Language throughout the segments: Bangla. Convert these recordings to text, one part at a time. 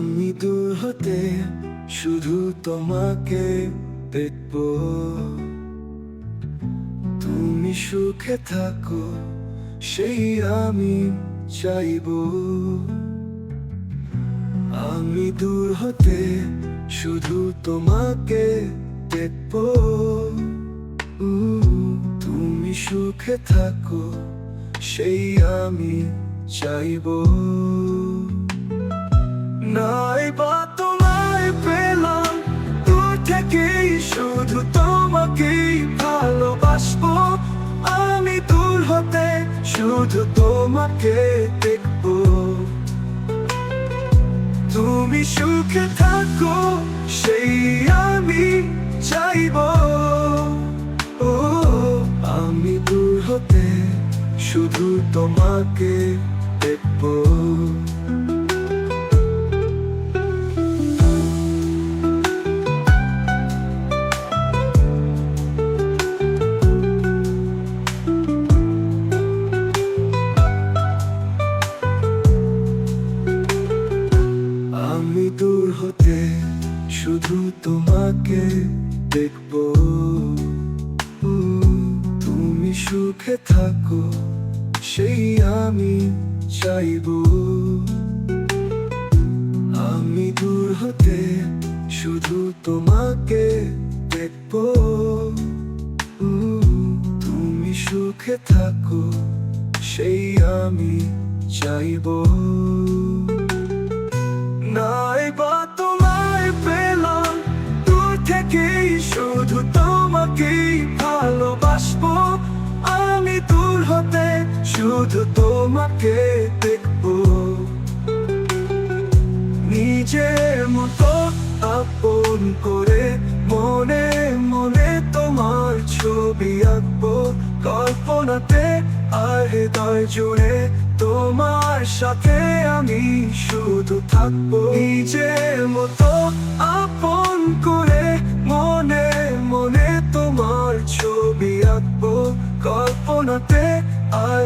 দূর হতে শুধু তোমাকে দেখব। তুমি সুখে থাকো, সেই আমি চাইব। আমি দূর হতে শুধু তোমাকে দেখব। তুমি সুখে থাকো, সেই আমি চাইব। শুধু তোমাকে দেখব। তুমি সুখে থাকো, সেই আমি চাইব। ও, আমি দূর হতে শুধু তোমাকে তোমাকে দেখব। তুমি সুখে থাকো, সেই আমি চাইব। আমি দূর হতে শুধু তোমাকে দেখব। তুমি সুখে থাকো, সেই আমি চাইব। নাই শুধু তোমাকে দেখব। নিজের মতো আপন করে মনে মনে তোমার ছবি আঁকবো। কল্পনাতে আর হৃদয় জুড়ে তোমার সাথে আমি শুধু থাকব। নিজের মতো আপন করে মনে মনে তোমার ছবি আঁকবো। কল্পনাতে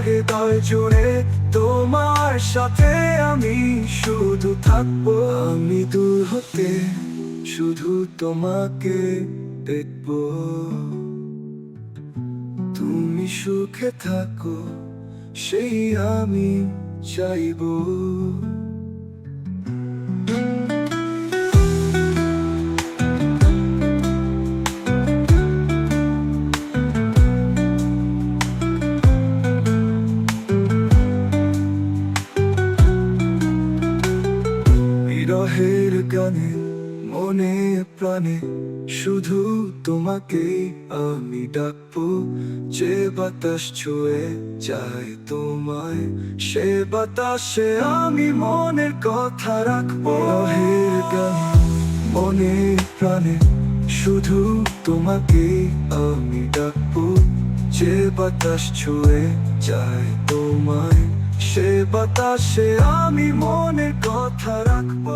হৃদয় জুড়ে, তোমার সাথে আমি শুধু থাকব। আমি দূর হতে শুধু তোমাকে দেখব। তুমি সুখে থাকো, সেই আমি চাইব। গানে, মনে প্রাণে শুধু তোমাকে আমি ডাকবো। যে বাতাস ছুঁয়ে যায় তোমায়, সে বাতাসে আমি মনের কথা রাখব। গানে, মনে প্রাণে শুধু তোমাকে আমি ডাকবো। যে বাতাস ছুঁয়ে যায় তোমায়, সে বাতাসে আমি মনের কথা রাখব।